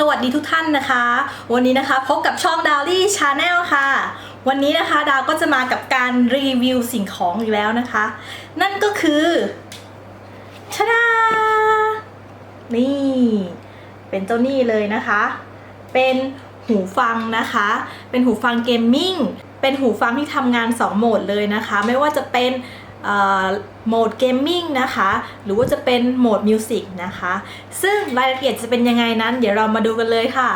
สวัสดีทุกท่านนะคะ วันนี้นะคะพบกับช่องดาวลี่ชาแนลค่ะ วันนี้นะคะดาวก็จะมากับการรีวิวสิ่งของอีกแล้วนะคะ นั่นก็คือชาดานี่ เป็นเจ้านี่เลยนะคะ เป็นหูฟังนะคะ เป็นหูฟังเกมมิ่งเป็นหูฟังที่ทำงาน 2 โหมดเลยนะคะ ไม่ว่าจะเป็น โหมดเกมมิ่งนะคะ หรือว่าจะเป็นโหมดมิวสิกนะคะ ซึ่งรายละเอียดจะเป็นยังไงนั้น เดี๋ยวเรามาดูกันเลยค่ะ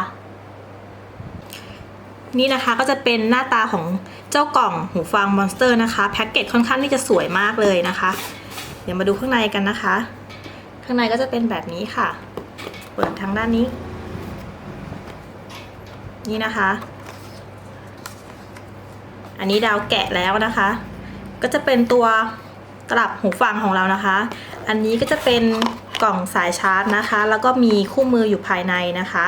นี่นะคะก็จะเป็นหน้าตาของเจ้ากล่องหูฟังมอนสเตอร์นะคะ แพ็กเกจค่อนข้างที่จะสวยมากเลยนะคะ เดี๋ยวมาดูข้างในกันนะคะ ข้างในก็จะเป็นแบบนี้ค่ะ เปิดทางด้านนี้ นี่นะคะ อันนี้ดาวแกะแล้วนะคะ ก็จะเป็นตัวกลับหูฟังของเรานะคะ อันนี้ก็จะเป็นกล่องสายชาร์จนะคะ แล้วก็มีคู่มืออยู่ภายในนะคะ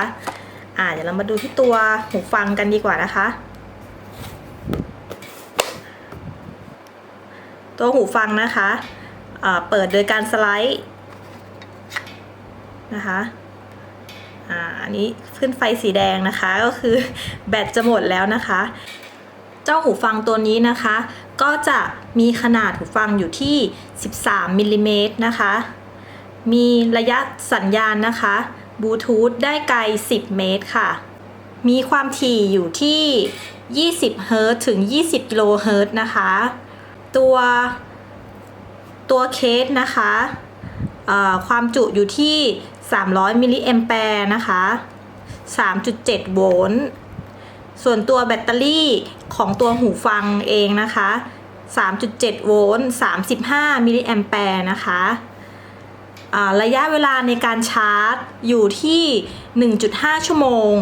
อ่าเดี๋ยวเรามาดูที่ตัวหูฟังกันดีกว่านะคะ ตัวหูฟังนะคะอ่าเปิดโดยการสไลด์นะคะอ่าอันนี้ขึ้นไฟสีแดงนะคะก็คือแบตจะหมดแล้วนะคะ เจ้าหูฟังตัวนี้นะคะ ก็จะมีขนาดหูฟังอยู่ที่ 13มิลลิเมตรนะคะ มีระยะสัญญาณนะคะบลูทูธได้ไกล 10 เมตรค่ะ มีความถี่อยู่ที่ 20 เฮิรตซ์ถึง 20 กิโลเฮิรตซ์นะคะ ตัวตัวเคสนะคะความจุอยู่ที่ 300 มิลลิแอมแปร์นะคะ 3.7 โวลต์ ส่วนตัวแบตเตอรี่ของตัวหูฟังเองนะคะ 3.7 โวลต์ 35 มิลลิแอมแปร์นะคะอ่าระยะเวลาในการชาร์จอยู่ที่ 1.5 ชั่วโมง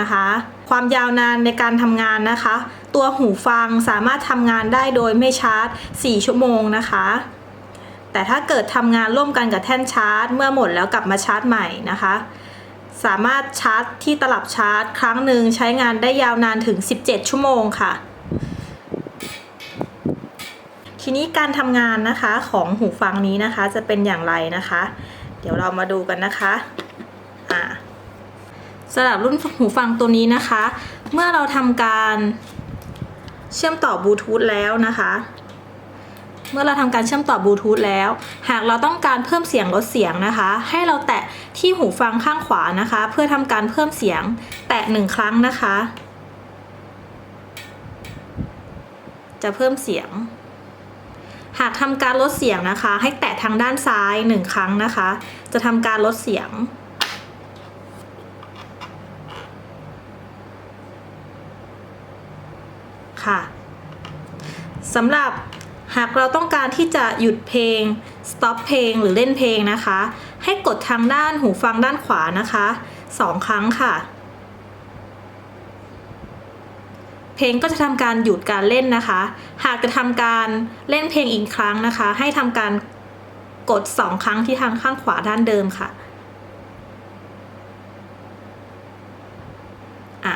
นะคะ ความยาวนานในการทำงานนะคะ ตัวหูฟังสามารถทำงานได้โดยไม่ชาร์จ 4 ชั่วโมงนะคะ แต่ถ้าเกิดทำงานร่วมกันกับแท่นชาร์จ เมื่อหมดแล้วกลับมาชาร์จใหม่นะคะ สามารถชาร์จที่ตลับชาร์จ ครั้งหนึ่งใช้งานได้ยาวนานถึง 17 ชั่วโมงค่ะ ทีนี้การทำงานนะคะของหูฟังนี้นะคะจะเป็นอย่างไรนะคะ เดี๋ยวเรามาดูกันนะคะอ่าสำหรับรุ่นหูฟังตัวนี้นะคะ เมื่อเราทำการเชื่อมต่อบลูทูธแล้วนะคะ เมื่อเราทำการเชื่อมต่อบลูทูธแล้ว หากเราต้องการเพิ่มเสียงลดเสียงนะคะ ให้เราแตะที่หูฟังข้างขวานะคะ เพื่อทำการเพิ่มเสียง แตะหนึ่งครั้งนะคะ จะเพิ่มเสียง หากทำการลดเสียงนะคะ ให้แตะทางด้านซ้ายหนึ่งครั้งนะคะ จะทำการลดเสียงค่ะสำหรับ หากเราต้องการที่จะหยุดเพลง stop เพลงหรือเล่นเพลงนะคะ ให้กดทางด้านหูฟังด้านขวานะคะสองครั้งค่ะ เพลงก็จะทำการหยุดการเล่นนะคะ หากจะทำการเล่นเพลงอีกครั้งนะคะ ให้ทำการกดสองครั้งที่ทางข้างขวาด้านเดิมค่ะอะ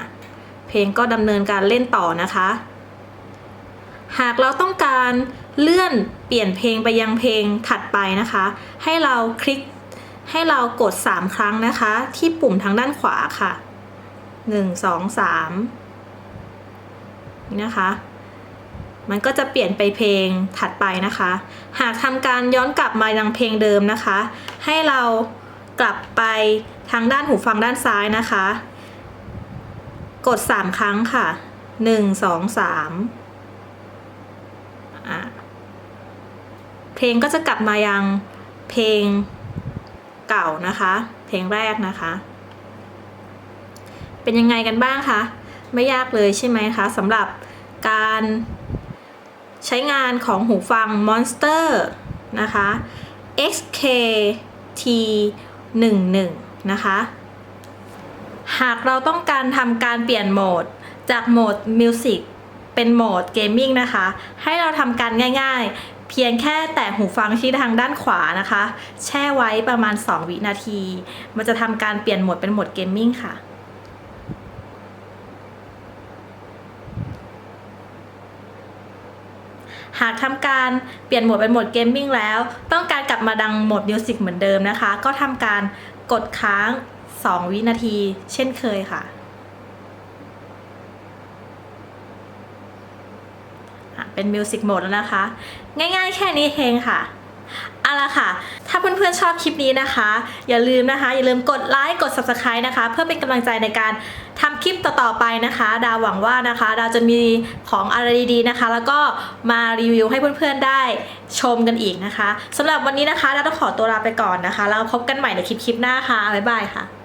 เพลงก็ดำเนินการเล่นต่อนะคะ หากเราต้องการเลื่อนเปลี่ยนเพลงไปยังเพลงถัดไปนะคะ ให้เราคลิกให้เรากด 3 ครั้งนะคะ ที่ปุ่มทางด้านขวาค่ะ 1 2 3นี่นะคะ มันก็จะเปลี่ยนไปเพลงถัดไปนะคะ หากทำการย้อนกลับมายังเพลงเดิมนะคะ ให้เรากลับไปทางด้านหูฟังด้านซ้ายนะคะ กด 3 ครั้งค่ะ 1 2 3อะเพ ลงก็จะกลับมายังเพลงเก่านะคะ เพลงแรกนะคะ เป็นยังไงกันบ้างคะไม่ยากเลยใช่ไหมคะสำหรับการใช้งานของหูฟัง Monster นะคะ XKT 11 นะคะ หากเราต้องการทำการเปลี่ยนโหมดจากโหมด Music เป็นโหมด Gaming นะคะ ให้เราทำการง่าย เพียงแค่แตะหูฟังที่ทางด้านขวานะคะ แช่ไว้ประมาณ 2 วินาที มันจะทำการเปลี่ยนโหมดเป็นโหมด Gaming ค่ะหากทำการเปลี่ยนโหมดเป็นโหมดเกมมิ่งแล้ว ต้องการกลับมาดังโหมดมิวสิกเหมือนเดิมนะคะ ก็ทำการกดค้าง 2 วินาที เช่นเคยค่ะ เป็นมิวสิกโหมดแล้วนะคะ ง่ายๆ แค่นี้เองค่ะเอาละค่ะ ถ้าเพื่อนๆชอบคลิปนี้นะคะ อย่าลืมนะคะ อย่าลืมกดไลค์ กด subscribe นะคะ เพื่อเป็นกำลังใจในการทำคลิปต่อๆไปนะคะ ดาวหวังว่านะคะ ดาวจะมีของอะไรดีๆนะคะ แล้วก็มารีวิวให้เพื่อนๆได้ชมกันอีกนะคะสำหรับวันนี้นะคะ ดาวต้องขอตัวลาไปก่อนนะคะ แล้วพบกันใหม่ในคลิปๆหน้าค่ะ บ๊ายบายค่ะ